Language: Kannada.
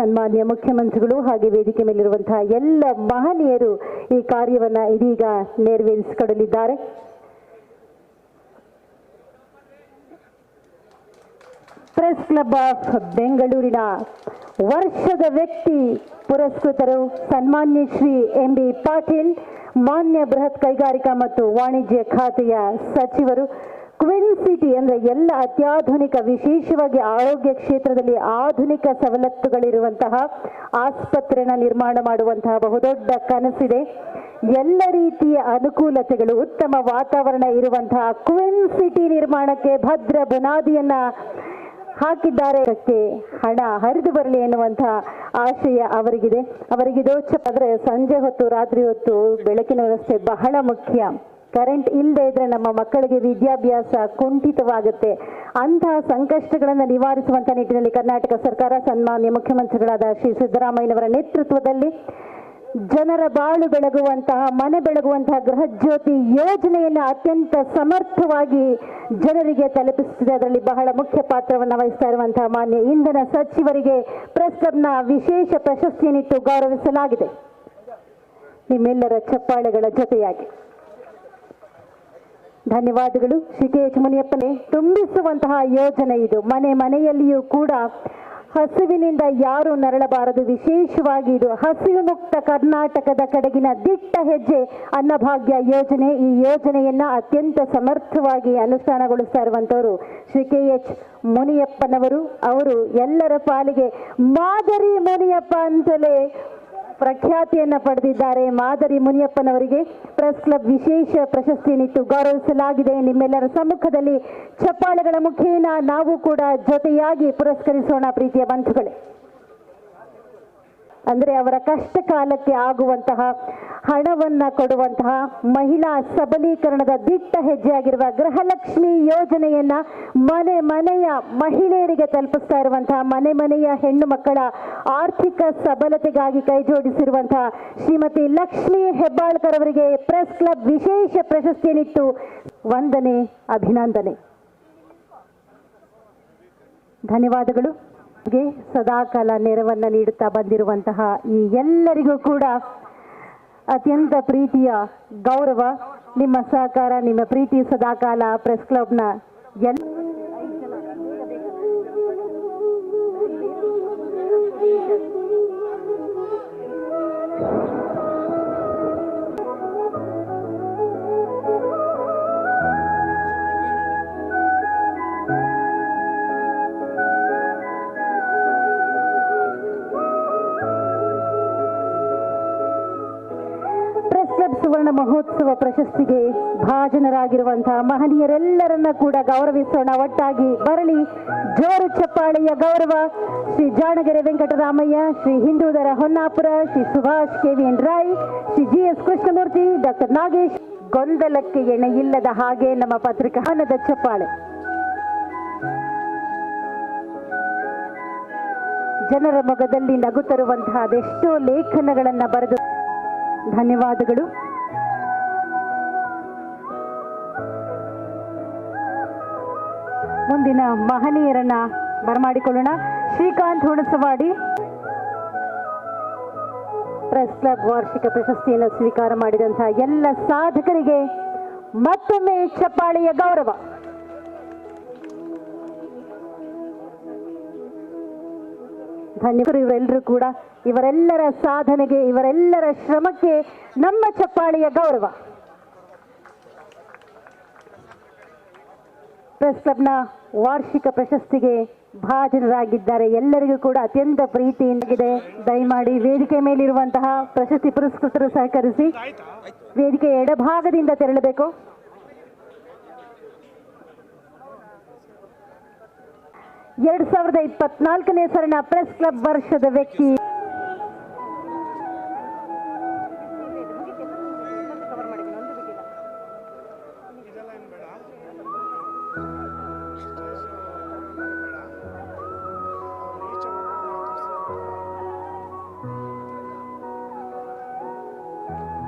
ಸನ್ಮಾನ್ಯ ಮುಖ್ಯಮಂತ್ರಿಗಳು ಹಾಗೆ ವೇದಿಕೆ ಮೇಲಿರುವಂತಹ ಎಲ್ಲ ಮಹನೀಯರು ಈ ಕಾರ್ಯವನ್ನ ಇದೀಗ ನೆರವೇರಿಸಿಕೊಡಲಿದ್ದಾರೆ. ಪ್ರೆಸ್ ಕ್ಲಬ್ ಆಫ್ ಬೆಂಗಳೂರಿನ ವರ್ಷದ ವ್ಯಕ್ತಿ ಪುರಸ್ಕೃತರು ಸನ್ಮಾನ್ಯ ಶ್ರೀ ಎಂ ಬಿ ಪಾಟೀಲ್, ಮಾನ್ಯ ಬೃಹತ್ ಕೈಗಾರಿಕಾ ಮತ್ತು ವಾಣಿಜ್ಯ ಖಾತೆಯ ಸಚಿವರು. ಸಿಟಿ ಅಂದ್ರೆ ಎಲ್ಲ ಅತ್ಯಾಧುನಿಕ, ವಿಶೇಷವಾಗಿ ಆರೋಗ್ಯ ಕ್ಷೇತ್ರದಲ್ಲಿ ಆಧುನಿಕ ಸವಲತ್ತುಗಳಿರುವಂತಹ ಆಸ್ಪತ್ರೆನ ನಿರ್ಮಾಣ ಮಾಡುವಂತಹ ಬಹುದೊಡ್ಡ ಕನಸಿದೆ. ಎಲ್ಲ ರೀತಿಯ ಅನುಕೂಲತೆಗಳು, ಉತ್ತಮ ವಾತಾವರಣ ಇರುವಂತಹ ಕ್ವಿನ್ ಸಿಟಿ ನಿರ್ಮಾಣಕ್ಕೆ ಭದ್ರ ಬುನಾದಿಯನ್ನ ಹಾಕಿದ್ದಾರೆ. ಹಣ ಹರಿದು ಬರಲಿ ಎನ್ನುವಂತಹ ಆಶಯ ಅವರಿಗಿದೆ. ಅವರಿಗಿದೋಚ ಆದರೆ ಸಂಜೆ ಹೊತ್ತು, ರಾತ್ರಿ ಹೊತ್ತು ಬೆಳಕಿನ ವ್ಯವಸ್ಥೆ ಬಹಳ ಮುಖ್ಯ. ಕರೆಂಟ್ ಇಲ್ಲದೆ ಇದ್ರೆ ನಮ್ಮ ಮಕ್ಕಳಿಗೆ ವಿದ್ಯಾಭ್ಯಾಸ ಕುಂಠಿತವಾಗುತ್ತೆ. ಅಂತಹ ಸಂಕಷ್ಟಗಳನ್ನು ನಿವಾರಿಸುವಂತ ನಿಟ್ಟಿನಲ್ಲಿ ಕರ್ನಾಟಕ ಸರ್ಕಾರ ಸನ್ಮಾನ್ಯ ಮುಖ್ಯಮಂತ್ರಿಗಳಾದ ಶ್ರೀ ಸಿದ್ದರಾಮಯ್ಯನವರ ನೇತೃತ್ವದಲ್ಲಿ ಜನರ ಬಾಳು ಬೆಳಗುವಂತಹ, ಮನೆ ಬೆಳಗುವಂತಹ ಗೃಹಜ್ಯೋತಿ ಯೋಜನೆಯನ್ನು ಅತ್ಯಂತ ಸಮರ್ಥವಾಗಿ ಜನರಿಗೆ ತಲುಪಿಸುತ್ತಿದೆ. ಅದರಲ್ಲಿ ಬಹಳ ಮುಖ್ಯ ಪಾತ್ರವನ್ನು ವಹಿಸ್ತಾ ಇರುವಂತಹ ಮಾನ್ಯ ಇಂಧನ ಸಚಿವರಿಗೆ ಪ್ರಸ್ತಬ್ನ ವಿಶೇಷ ಪ್ರಶಸ್ತಿಯನ್ನಿಟ್ಟು ಗೌರವಿಸಲಾಗಿದೆ. ನಿಮ್ಮೆಲ್ಲರ ಚಪ್ಪಾಳೆಗಳ ಜೊತೆಯಾಗಿ. ಧನ್ಯವಾದಗಳು. ಶ್ರೀ ಕೆ ಎಚ್ ಮುನಿಯಪ್ಪನೇ, ತುಂಬಿಸುವಂತಹ ಯೋಜನೆ ಇದು. ಮನೆ ಮನೆಯಲ್ಲಿಯೂ ಕೂಡ ಹಸುವಿನಿಂದ ಯಾರು ನರಳಬಾರದು. ವಿಶೇಷವಾಗಿ ಇದು ಹಸಿವು ಮುಕ್ತ ಕರ್ನಾಟಕದ ಕಡೆಗಿನ ದಿಟ್ಟ ಹೆಜ್ಜೆ ಅನ್ನಭಾಗ್ಯ ಯೋಜನೆ. ಈ ಯೋಜನೆಯನ್ನ ಅತ್ಯಂತ ಸಮರ್ಥವಾಗಿ ಅನುಷ್ಠಾನಗೊಳಿಸ್ತಾ ಇರುವಂತವರು ಶ್ರೀ ಕೆ ಎಚ್ ಮುನಿಯಪ್ಪನವರು. ಅವರು ಎಲ್ಲರ ಪಾಲಿಗೆ ಮಾದರಿ ಮುನಿಯಪ್ಪ ಅಂತಲೇ ಪ್ರಖ್ಯಾತಿಯನ್ನ ಪಡೆದಿದ್ದಾರೆ. ಮಾದರಿ ಮುನಿಯಪ್ಪನವರಿಗೆ ಪ್ರೆಸ್ ಕ್ಲಬ್ ವಿಶೇಷ ಪ್ರಶಸ್ತಿಯನ್ನಿಟ್ಟು ಗೌರವಿಸಲಾಗಿದೆ. ನಿಮ್ಮೆಲ್ಲರ ಸಮ್ಮುಖದಲ್ಲಿ ಚಪ್ಪಾಳೆಗಳ ಮುಖೇನ ನಾವು ಕೂಡ ಜೊತೆಯಾಗಿ ಪುರಸ್ಕರಿಸೋಣ ಪ್ರೀತಿಯ ಬಂಧುಗಳೇ. ಅಂದ್ರೆ ಅವರ ಕಷ್ಟ ಕಾಲಕ್ಕೆ ಆಗುವಂತಹ ಹಣವನ್ನು ಕೊಡುವಂತಹ ಮಹಿಳಾ ಸಬಲೀಕರಣದ ದಿಟ್ಟ ಹೆಜ್ಜೆಯಾಗಿರುವ ಗೃಹಲಕ್ಷ್ಮಿ ಯೋಜನೆಯನ್ನ ಮನೆ ಮನೆಯ ಮಹಿಳೆಯರಿಗೆ ತಲುಪಿಸ್ತಾ ಇರುವಂತಹ ಮನೆ ಮನೆಯ ಹೆಣ್ಣು ಮಕ್ಕಳ ಆರ್ಥಿಕ ಸಬಲತೆಗಾಗಿ ಕೈಜೋಡಿಸಿರುವಂತಹ ಶ್ರೀಮತಿ ಲಕ್ಷ್ಮಿ ಹೆಬ್ಬಾಳ್ಕರ್ ಅವರಿಗೆ ಪ್ರೆಸ್ ಕ್ಲಬ್ ವಿಶೇಷ ಪ್ರಶಸ್ತಿಯನ್ನಿತ್ತು ವಂದನೆ, ಅಭಿನಂದನೆ. ಧನ್ಯವಾದಗಳು. ಸದಾಕಾಲ ನೆರವನ್ನು ನೀಡುತ್ತಾ ಬಂದಿರುವಂತಹ ಈ ಎಲ್ಲರಿಗೂ ಕೂಡ ಅತ್ಯಂತ ಪ್ರೀತಿಯ ಗೌರವ, ನಿಮ್ಮ ಸಹಕಾರ, ನಿಮ್ಮ ಪ್ರೀತಿ ಸದಾಕಾಲ ಪ್ರೆಸ್ ಕ್ಲಬ್ನ ಎಲ್ಲ ಸುವರ್ಣ ಮಹೋತ್ಸವ ಪ್ರಶಸ್ತಿಗೆ ಭಾಜನರಾಗಿರುವಂತಹ ಮಹನೀಯರೆಲ್ಲರನ್ನ ಕೂಡ ಗೌರವಿಸೋಣ. ಒಟ್ಟಾಗಿ ಬರಲಿ, ಜೋರು ಚಪ್ಪಾಳೆಯ ಗೌರವ. Shri Janagere Venkataramaiah, Shri Hindudara Honnapura, Shri Subhash KVN Rai, Shri G S Krishnamurthy, doctor Nagesh. ಗೊಂದಲಕ್ಕೆ ಎಣೆ ಇಲ್ಲದ ಹಾಗೆ ನಮ್ಮ ಪತ್ರಿಕಾ ಹಣದ ಚಪ್ಪಾಳೆ. ಜನರ ಮೊಗದಲ್ಲಿ ನಗು ತರುವಂತಹ ಅದೆಷ್ಟೋ ಲೇಖನಗಳನ್ನ ಬರೆದು ಧನ್ಯವಾದಗಳು. ಮುಂದಿನ ಮಹನೀಯರನ್ನ ಬರಮಾಡಿಕೊಳ್ಳೋಣ. ಶ್ರೀಕಾಂತ್ ಹುಣಸವಾಡಿ. ಪ್ರೆಸ್ ಕ್ಲಬ್ ವಾರ್ಷಿಕ ಪ್ರಶಸ್ತಿಯನ್ನು ಸ್ವೀಕಾರ ಮಾಡಿದಂತಹ ಎಲ್ಲ ಸಾಧಕರಿಗೆ ಮತ್ತೊಮ್ಮೆ ಚಪ್ಪಾಳೆಯ ಗೌರವ. ಧನ್ಯವಾದ ಇವರೆಲ್ಲರೂ ಕೂಡ. ಇವರೆಲ್ಲರ ಸಾಧನೆಗೆ, ಇವರೆಲ್ಲರ ಶ್ರಮಕ್ಕೆ ನಮ್ಮ ಚಪ್ಪಾಳೆಯ ಗೌರವ. ಪ್ರೆಸ್ ಕ್ಲಬ್ನ ವಾರ್ಷಿಕ ಪ್ರಶಸ್ತಿಗೆ ಭಾಜನರಾಗಿದ್ದಾರೆ. ಎಲ್ಲರಿಗೂ ಕೂಡ ಅತ್ಯಂತ ಪ್ರೀತಿಯಿಂದಾಗಿದೆ. ದಯಮಾಡಿ ವೇದಿಕೆ ಮೇಲಿರುವಂತಹ ಪ್ರಶಸ್ತಿ ಪುರಸ್ಕೃತರು ಸಹಕರಿಸಿ ವೇದಿಕೆ ಎಡಭಾಗದಿಂದ ತೆರಳಬೇಕು. ಎರಡ್ ಸಾವಿರದ ಇಪ್ಪತ್ನಾಲ್ಕನೇ ಸರಣ ಪ್ರೆಸ್ ಕ್ಲಬ್ ವರ್ಷದ ವ್ಯಕ್ತಿ